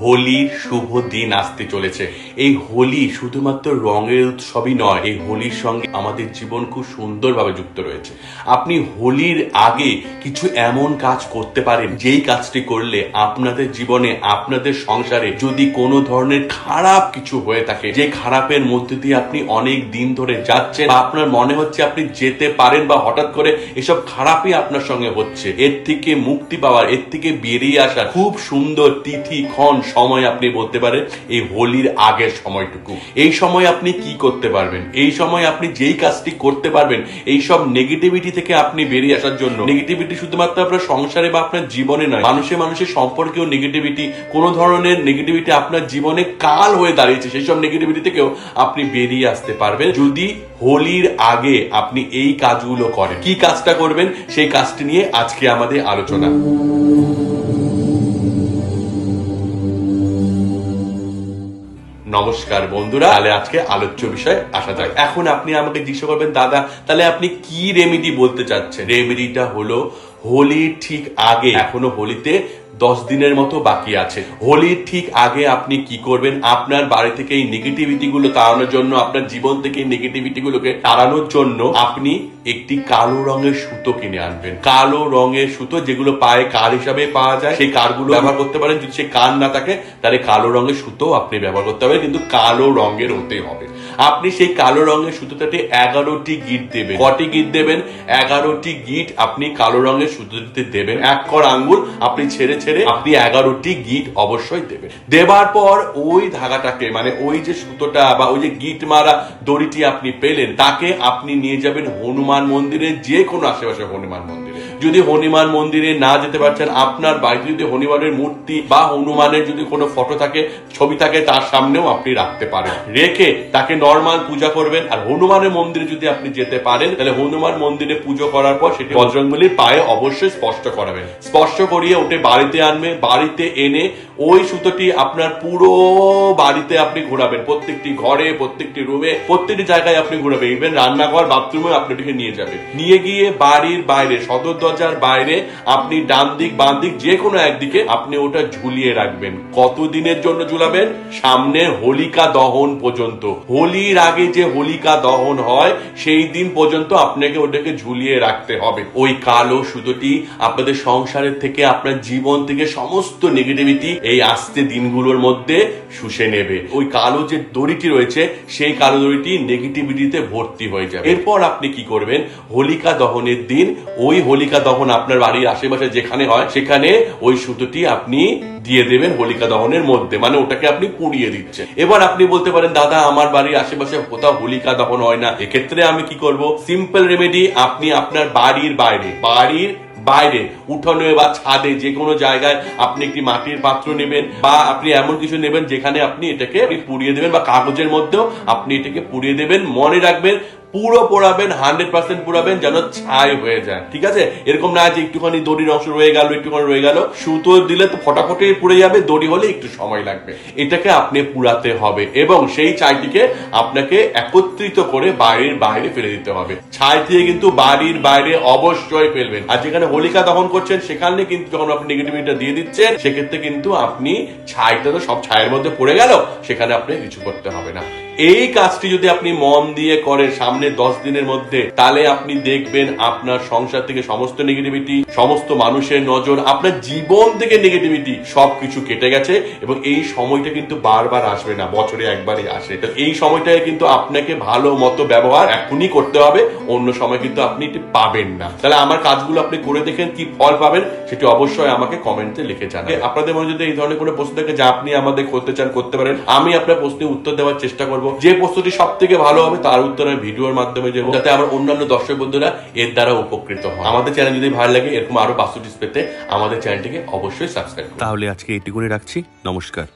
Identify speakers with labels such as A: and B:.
A: হোলির শুভ দিন আসতে চলেছে। এই হোলি শুধুমাত্র রঙের উৎসবই নয়, এই হোলির সঙ্গে আমাদের জীবন খুব সুন্দরভাবে যুক্ত রয়েছে। আপনি হোলির আগে কিছু এমন কাজ করতে পারেন, যেই কাজটি করলে আপনাদের জীবনে, আপনাদের সংসারে যদি কোনো ধরনের খারাপ কিছু হয়ে থাকে, যে খারাপের মধ্যে দিয়ে আপনি অনেক দিন ধরে যাচ্ছেন, বা আপনার মনে হচ্ছে আপনি যেতে পারেন বা হঠাৎ করে এসব খারাপই আপনার সঙ্গে হচ্ছে, এর থেকে মুক্তি পাওয়ার, এর থেকে বেরিয়ে আসার খুব সুন্দর তিথি, ক্ষণ সময় আপনি বলতে পারেন, এই হোলির আগের সময়টুকু। এই সময় আপনি কি করতে পারবেন? এই সময় আপনি যেই কাজটি করতে পারবেন, এই সব নেগেটিভিটি থেকে আপনি বেরিয়ে আসার জন্য। নেগেটিভিটি শুধুমাত্র আপনার সংসারে বা আপনার জীবনে নয়, মানুষে মানুষের সম্পর্কেও নেগেটিভিটি কোনো ধরনের নেগেটিভিটি আপনার জীবনে কাল হয়ে দাঁড়িয়েছে, সেই সব নেগেটিভিটি থেকেও আপনি বেরিয়ে আসতে পারবেন। যদি হোলির আগে আপনি এই কাজগুলো করেন, কি কাজটা করবেন? সেই কাজটি নিয়ে আজকে আমাদের আলোচনা। নমস্কার বন্ধুরা। তাহলে আজকে আলোচ্য বিষয় আসা যাক। এখন আপনি আমাকে জিজ্ঞাসা করবেন, দাদা, তাহলে আপনি কি রেমেডি বলতে চাচ্ছেন? রেমেডিটা হলো হোলির ঠিক আগে, এখনও হোলিতে দশ দিনের মতো বাকি আছে। হোলির ঠিক আগে আপনি কি করবেন? আপনার বাড়ি থেকে এই নেগেটিভিটি গুলো তাড়ানোর জন্য, আপনার জীবন থেকে নেগেটিভিটি গুলোকে তাড়ানোর জন্য আপনি একটি কালো রঙের সুতো কিনে আনবেন। কালো রঙের সুতো যেগুলো পায়ে কার হিসাবে পাওয়া যায়, সেই কারগুলো ব্যবহার করতে পারেন। যদি সেই কার না থাকে, তাহলে কালো রঙের সুতো আপনি ব্যবহার করতে পারেন, কিন্তু কালো রঙের হতে হবে। আপনি সেই কালো রঙের সুতোটাতে এগারোটি গিট দেবেন। কটি গিট দেবেন? এগারোটি গিট আপনি কালো রঙের সুতোতে দেবেন। এক কর আঙ্গুল আপনি ছেড়ে ছেড়ে আপনি এগারোটি গিট অবশ্যই দেবেন। দেবার পর ওই ধাগাটাকে মানে ওই যে সুতোটা বা ওই যে গিট মারা দড়িটি আপনি পেলেন, তাকে আপনি নিয়ে যাবেন হনুমান মন্দিরে যে কোনো আশেপাশে হনুমান মন্দিরে। যদি হনুমান মন্দিরে না যেতে পারছেন, আপনার বাড়িতে যদি হনুমানের মূর্তি বা হনুমানের যদি কোনো ফটো থাকে, ছবি থাকে, তার সামনেও আপনি রাখতে পারেন। রেখে তাকে নর্মাল পূজা করবেন। আর হনুমানের মন্দিরে যদি আপনি যেতে পারেন, তাহলে হনুমান মন্দিরে পুজো করার পর সেটি বজরঙ্গলির পায়ে অবশ্যই স্পষ্ট করাবেন। স্পষ্ট করিয়ে ওটে বাড়িতে আনবে। বাড়িতে এনে ওই সুতোটি আপনার পুরো বাড়িতে আপনি ঘোরাবেন। প্রত্যেকটি ঘরে, প্রত্যেকটি রুমে প্রত্যেকটি জায়গায় আপনি ঘোরাবেন। ইভেন রান্নাঘর বাথরুমে আপনি ওটিকে নিয়ে যাবেন। নিয়ে গিয়ে বাড়ির বাইরে, সদর দরজার বাইরে আপনি ডান দিক বাম দিক যে কোনো একদিকে আপনি ওটা ঝুলিয়ে রাখবেন। কতদিনের জন্য ঝুলাবেন? সামনে হোলিকা দহন পর্যন্ত। হোলির আগে যে হোলিকা দহন হয়, সেই দিন পর্যন্ত আপনাকে ওটাকে ঝুলিয়ে রাখতে হবে। ওই কালো সুতোটি আপনাদের সংসারের থেকে, আপনার জীবন থেকে সমস্ত নেগেটিভিটি এই আসতে দিনগুলোর মধ্যে শুষে নেবে। ওই কালো যে দড়িটি রয়েছে, সেই কালো দড়িটি নেগেটিভিটিতে ভর্তি হয়ে যাবে। এরপর আপনি কি করবেন? হোলিকা দহনের দিন, ওই হোলিকা দহন আপনার বাড়ির আশেপাশে যেখানে হয়, সেখানে ওই সুতোটি আপনি দিয়ে দেবেন হোলিকা দহনের মধ্যে। মানে ওটাকে আপনি পুড়িয়ে দিচ্ছেন। এবার আপনি বলতে পারেন, দাদা, আমার বাড়ির আশেপাশে কোথাও হোলিকা দহন হয় না। এক্ষেত্রে আমি কি করব? সিম্পল রেমেডি আপনি আপনার বাড়ির বাইরে, বাড়ির বাইরে, উঠোনে বা ছাদে যে কোনো জায়গায় আপনি একটি মাটির পাত্র নেবেন বা আপনি এমন কিছু নেবেন যেখানে আপনি এটাকে পুড়িয়ে দেবেন বা কাগজের মধ্যেও আপনি এটাকে পুড়িয়ে দেবেন। মনে রাখবেন পুরো পোড়াবেন, হান্ড্রেড পার্সেন্ট পুরাবেন যেন ছাই হয়ে যায়। ঠিক আছে? এরকম না যে একটুখানি দড়ির অংশ রয়ে গেল, একটুখানি রয়ে গেল। সুতো দিলে তো ফটাফটে পুড়ে যাবে, দড়ি হলে একটু সময় লাগবে। এটাকে আপনি পুরাতে হবে এবং সেই ছাইটিকে আপনাকে একত্রিত করে বাড়ির বাইরে ফেলে দিতে হবে। ছাই দিয়ে কিন্তু বাড়ির বাইরে অবশ্যই ফেলবেন। আর যেখানে হোলিকা দহন করছেন, সেখানে কিন্তু যখন আপনি নেগেটিভিটা দিয়ে দিচ্ছেন, সেক্ষেত্রে কিন্তু আপনি ছাইটা তো সব ছায়ের মধ্যে পড়ে গেল, সেখানে আপনি কিছু করতে হবে না। এই কাজটি যদি আপনি মন দিয়ে করেন, সামনে দশ দিনের মধ্যে তাহলে আপনি দেখবেন আপনার সংসার থেকে সমস্ত নেগেটিভিটি সমস্ত মানুষের নজর আপনার জীবন থেকে নেগেটিভিটি সবকিছু কেটে গেছে এবং এই সময়টা কিন্তু বারবার আসবে না বছরে একবারই আসে। এই সময়টায় কিন্তু আপনাকে ভালো মতো ব্যবহার এখনই করতে হবে অন্য সময় কিন্তু আপনি এটি পাবেন না। তাহলে আমার কাজগুলো আপনি করে দেখেন কি ফল পাবেন সেটি অবশ্যই আমাকে কমেন্টে লিখে জানান আপনাদের মনে যদি এই ধরনের কোনো প্রশ্ন থাকে যা আপনি আমাদের করতে চান করতে পারেন আমি আপনার প্রশ্নের উত্তর দেওয়ার চেষ্টা করব। যে প্রশ্নটি সব থেকে ভালো হবে তার উত্তর আমি ভিডিওর মাধ্যমে যাতে আমার অন্যান্য দর্শক বন্ধুরা এর দ্বারা উপকৃত হয় আমাদের চ্যানেল যদি ভালো লাগে, এরকম আরও বাস্তু পেতে আমাদের চ্যানেলটিকে অবশ্যই সাবস্ক্রাইব
B: তাহলে আজকে এটুকুনি রাখছি। নমস্কার।